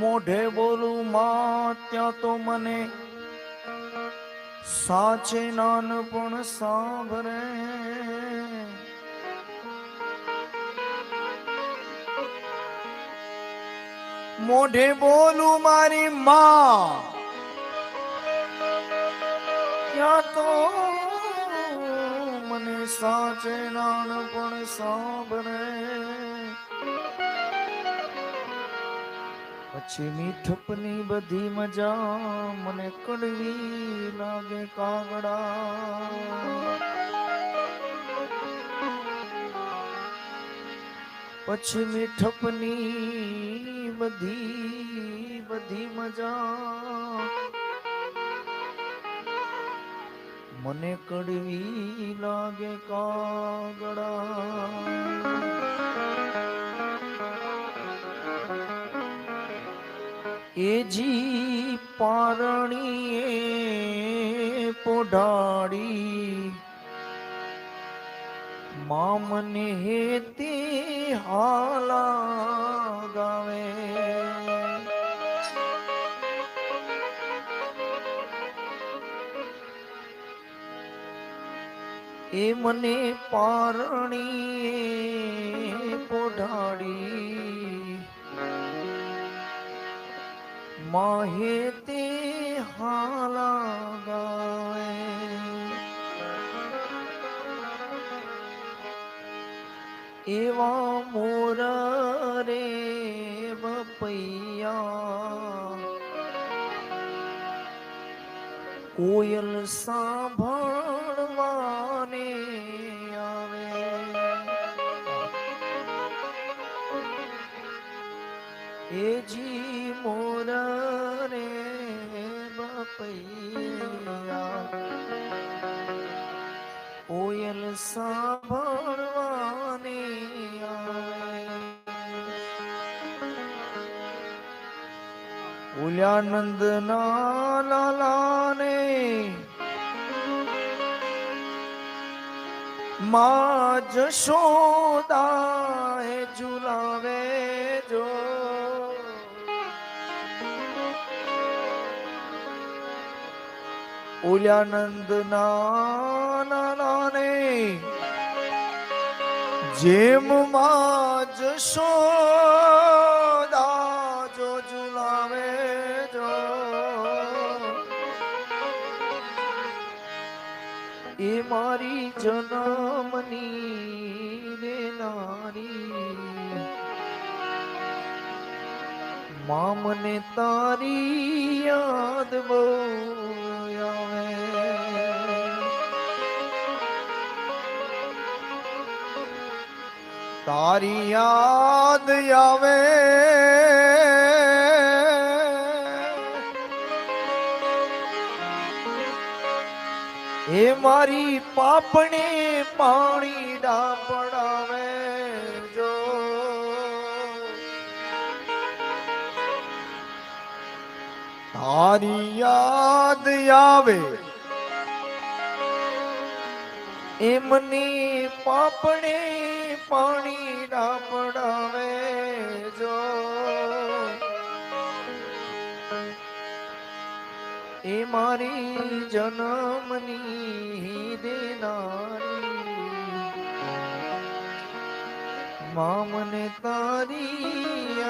મોઢે બોલું માં ત્યાં તો મને સાચે નાનપણ સાંભળે. મોઢે બોલું મારી માં. ક્યાં તો મને સાચે નાનપણ સાંભળે. પછી મીઠપની બધી મજા મને કડવી લાગે કાગડા. પછી મીઠપની બધી બધી મજા. મને કડવી લાગે કાગડા એજી પારણીએ પોઢાડી મામને હેતે હાલા ગાવે એ મને પારણી પોઢાડી. માહે તે હાલા ગાવે એવા મોર રે બપૈયા. કોયલ સાંભળવાને આવે. એજી મોર રે બપૈયા. કોયલ સાંભળવાને ઉલ્યાનંદ ના લાલાને માં જશોદા એ ઝુલાવે જો. ઉલ્યાનંદ ના નાને જેમ માં જશોદા એ મારી જનમની દેનારી મા મને તારી યાદ આવે તારી યાદ આવે એ મારી પાપણે પાણી ડાપડાવે જો. તારી યાદ આવે એમની પાપણે પાણી ડાપડાવે જો. એ મારી જન્મની દેનારી મા મને તારી